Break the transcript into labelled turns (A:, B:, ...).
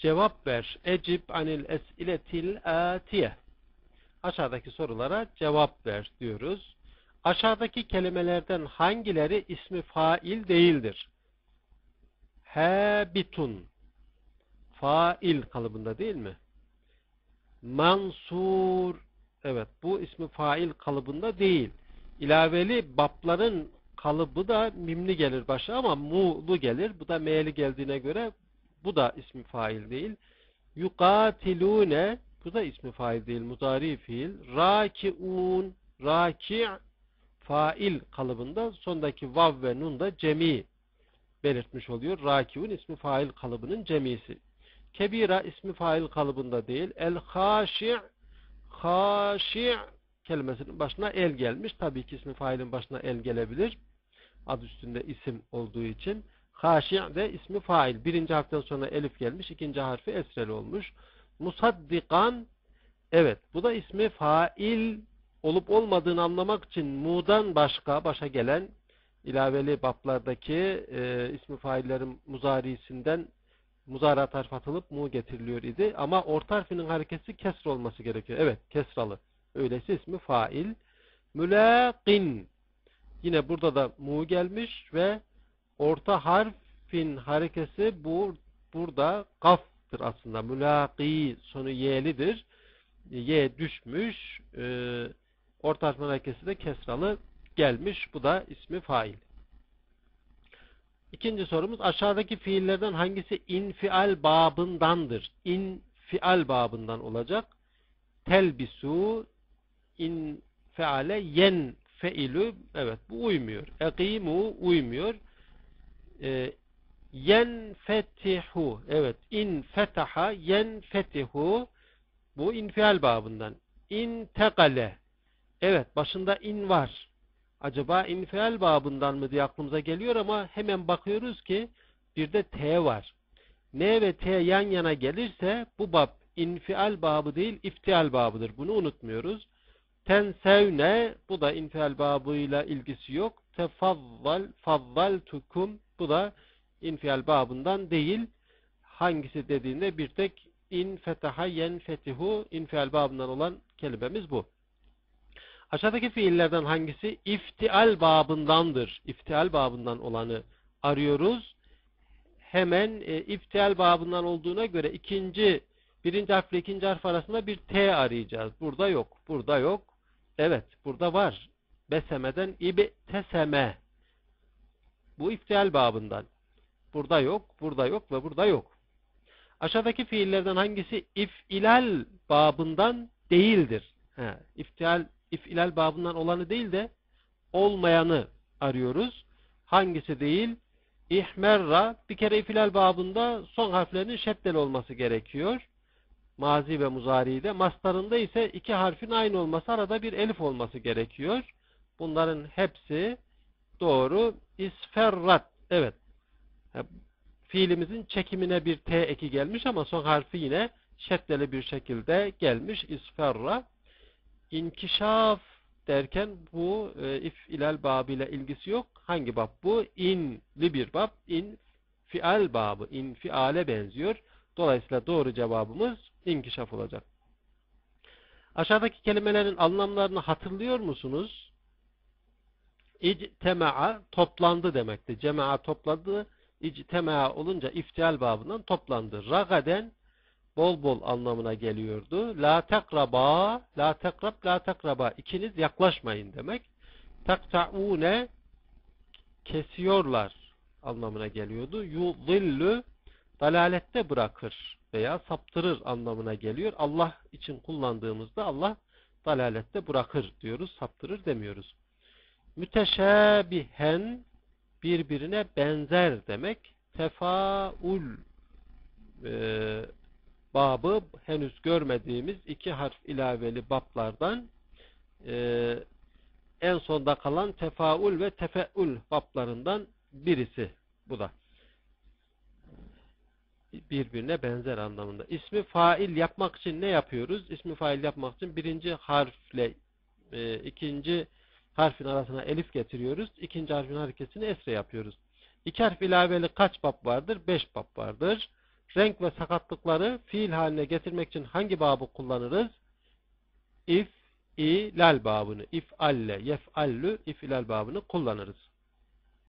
A: Cevap ver. Ecib anil es'iletil atiye. Aşağıdaki sorulara cevap ver diyoruz. Aşağıdaki kelimelerden hangileri ismi fail değildir? Hebitun. Fail kalıbında değil mi? Mansur. Evet bu ismi fail kalıbında değil. İlaveli babların kalıbı da mimli gelir başa ama mu'lu gelir. Bu da me'li geldiğine göre bu da ismi fail değil. Yukatilune bu da ismi fail değil. Muzari fiil. Rakiun raki' fail kalıbında sondaki vav ve nun da cemi belirtmiş oluyor. Rakiun ismi fail kalıbının cemisi. Kebira ismi fail kalıbında değil. El haşi' haşi' kelimesinin başına el gelmiş. Tabii ki ismi failin başına el gelebilir. Ad üstünde isim olduğu için. Haşi' de ismi fail. Birinci harften sonra elif gelmiş. ikinci harfi esreli olmuş. Musaddikan evet bu da ismi fail olup olmadığını anlamak için mu'dan başka başa gelen ilaveli bablardaki e, ismi faillerin muzarisinden muzarat harf atılıp mu getiriliyor idi. Ama orta harfinin hareketi kesr olması gerekiyor. Evet kesralı. Öyleyse ismi fail. Mülaqin. Yine burada da mu gelmiş ve orta harfin harekesi bu burada kaftır aslında. Mülaqi sonu y'lidir. Y düşmüş. E, orta harfin harekesi de kesralı gelmiş. Bu da ismi fail. İkinci sorumuz aşağıdaki fiillerden hangisi infial babındandır? İnfial babından olacak. Telbisu infeale yen feilü evet bu uymuyor. Eqimu uymuyor. Ee, yen fetihu evet in fetaha yen fetihu bu infial babından. İn tekale evet başında in var acaba infial babından mı diye aklımıza geliyor ama hemen bakıyoruz ki bir de T var. N ve T yan yana gelirse bu bab infial babı değil iftial babıdır. Bunu unutmuyoruz. Tensevne bu da infial babıyla ilgisi yok. Tefazzal fazzal tukum bu da infial babından değil. Hangisi dediğinde bir tek in fetaha yen fetihu infial babından olan kelimemiz bu. Aşağıdaki fiillerden hangisi iftial babındandır? İftial babından olanı arıyoruz. Hemen e, iftial babından olduğuna göre ikinci, birinci harf ile ikinci harf arasında bir T arayacağız. Burada yok. Burada yok. Evet. Burada var. Besemeden ibteseme. Bu iftial babından. Burada yok. Burada yok ve burada yok. Aşağıdaki fiillerden hangisi ifilal babından değildir? He, iftial ifilal babından olanı değil de olmayanı arıyoruz. Hangisi değil? İhmerra bir kere ifilal babında son harflerinin şeddeli olması gerekiyor. Mazi ve muzari'de. Mastarında ise iki harfin aynı olması arada bir elif olması gerekiyor. Bunların hepsi doğru. İsferrat. Evet. Fiilimizin çekimine bir T eki gelmiş ama son harfi yine şeddeli bir şekilde gelmiş. İsferra. İnkişaf derken bu e, if ilal babıyla ilgisi yok. Hangi bab bu? İnli bir bab. İn fial babı. İn fiale benziyor. Dolayısıyla doğru cevabımız inkişaf olacak. Aşağıdaki kelimelerin anlamlarını hatırlıyor musunuz? İctema'a toplandı demekti. Cema'a topladı. İctema'a olunca iftial babından toplandı. Ragaden bol bol anlamına geliyordu. La tekraba, la tekrab, la tekraba. İkiniz yaklaşmayın demek. Takta'une kesiyorlar anlamına geliyordu. Yudillu dalalette bırakır veya saptırır anlamına geliyor. Allah için kullandığımızda Allah dalalette bırakır diyoruz. Saptırır demiyoruz. Müteşabihen birbirine benzer demek. Tefaul e, babı henüz görmediğimiz iki harf ilaveli bablardan e, en sonda kalan tefaul ve tefeul bablarından birisi bu da. Birbirine benzer anlamında. İsmi fail yapmak için ne yapıyoruz? İsmi fail yapmak için birinci harfle e, ikinci harfin arasına elif getiriyoruz. İkinci harfin hareketini esre yapıyoruz. İki harf ilaveli kaç bab vardır? Beş bab vardır. Renk ve sakatlıkları fiil haline getirmek için hangi babı kullanırız? İf, ilal babını, if alle, yef allü, if ilal babını kullanırız.